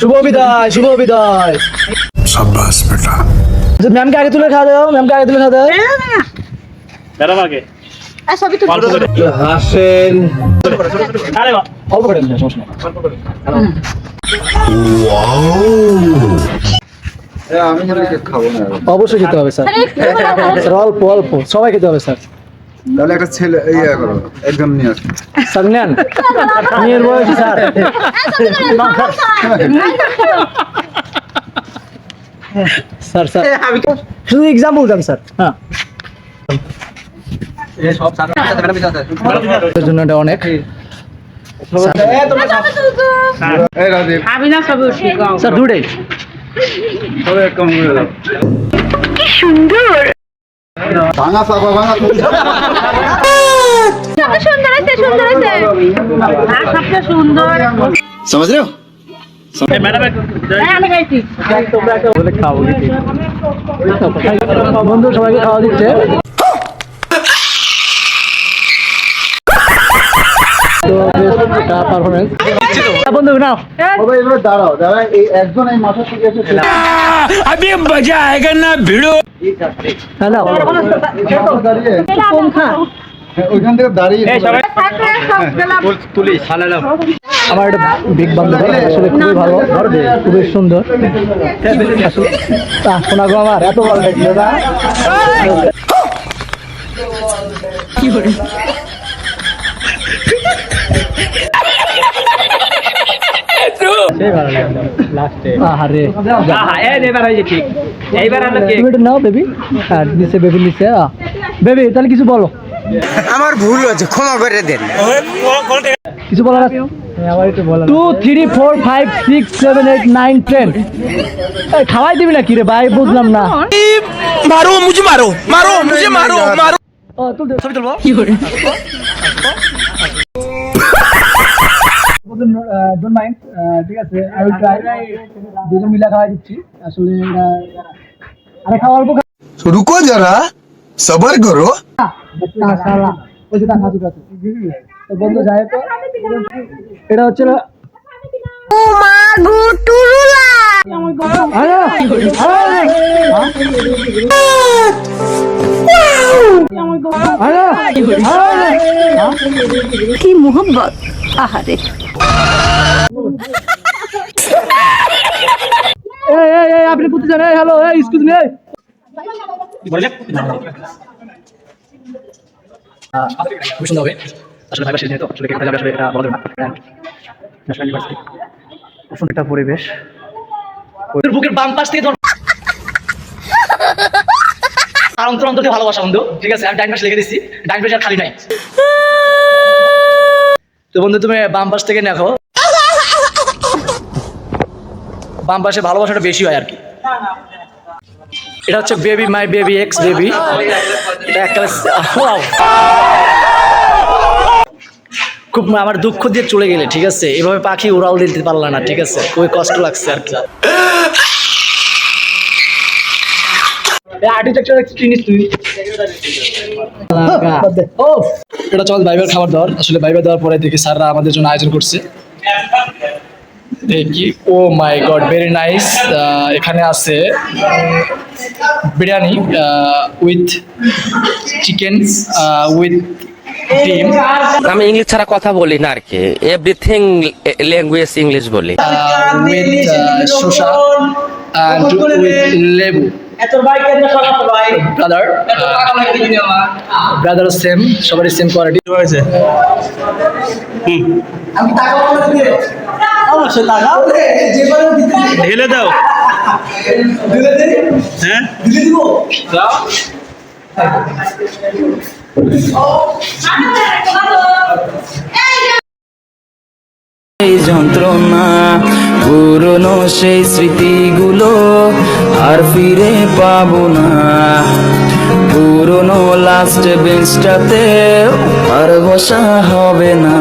শুভ বিদায় শুভ বিদায়। সাব্বাস বেটা। ম্যামকে আগে তুলে খাওয়া দাও ম্যামকে আগে তুলে খাওয়া দাও। ম্যাডাম আগে। অবশ্যই খেতে হবে স্যার অল্প অল্প। সবাই খেতে হবে স্যার। তাহলে একটা ছেলে ইয়ে করো একদম নিয়ে আসো স্যার নেন। মেয়ের বয়স স্যার। Sir sir. শুধু এক্সাম্পল দেন স্যার। হ্যাঁ। এর জন্য অনেক। এই রাজীব। ভাঙা চাপা ভাঙা সুন্দর আছে সুন্দর আছে সবচেয়ে সুন্দর সমাজ বন্ধু সবাইকে খাওয়া দিচ্ছে পারফরমেন্স মজা না আমার একটা বিগ বান্ধব আসলে খুবই ভালো খুবই সুন্দর। আসলে আমার এত ভালো লাগছে কি করে তাহলে কিছু বলো। আমার ভুল হয়েছে ক্ষমা করে দেন। কিছু বলার আছে? Two three four five six seven eight nine ten খাওয়াই দিবি না কি রে ভাই? বুঝলাম না। মারো মুঝে মারো। মারো মুঝে মারো মারো। ছবি তুলবো? কি করে? ডোন্ট মাইন্ড ঠিক আছে আই উইল ট্রাই দুজন মিলা খাওয়া দিচ্ছি। আসলে আরে খাওয়া অল্প রুকো যারা সবার করো। ওই যে কাঁচা চুকা তো বন্ধু যায় তো এটা হচ্ছে না ও মা গো টুরুলা কি মোহব্বত? আহারে। এই, এই, এই, আপনি হ্যালো এই সুন্দর হবে আসলে ভাইবা শেষ আসলে কেকটা যাবে আসলে এটা বলা যাবে না ন্যাশনাল ইউনিভার্সিটি পরিবেশ তোর বুকের বাম পাশ থেকে ধর আর অন্তর অন্তর ভালোবাসা বন্ধু। ঠিক আছে আমি ডাইন পাশ লিখে দিচ্ছি। ডাইন পাশে আর খালি নাই। তো বন্ধু তুমি বাম পাশ থেকে দেখো বাম পাশে ভালোবাসাটা বেশি হয় আর কি। এটা হচ্ছে baby my baby ex baby! খুব আমার দুঃখ দিয়ে চলে গেলে ঠিক আছে? এভাবে পাখি উড়াল দিতে পারলা না ঠিক আছে? খুবই কষ্ট লাগছে আর কি। আর্কিটেকচার চিনিস তুই ও! এটা চল বাইবেল খাবার দেওয়ার। আসলে বাইবেল দেওয়ার পরে দেখি স্যাররা আমাদের জন্য আয়োজন করছে। দেখি oh my god very nice. এখানে আছে বিরিয়ানি উইথ চিকেন উইথ ডিম। আমি ইংলিশ ছাড়া কথা বলি না আর কি এভরিথিং ল্যাঙ্গুয়েজ ইংলিশ বলি। উইথ শসা। অ্যান্ড উইথ লেবু। ব্রাদার ব্রাদার সেম সবারই সেম কোয়ালিটি হয়েছে? ঢেলে দাও। হ্যাঁ? এই যন্ত্রণা। পুরনো সেই স্মৃতিগুলো আর ফিরে পাবো না। পুরনো লাস্ট বেঞ্চটাতে আর বসা হবে না।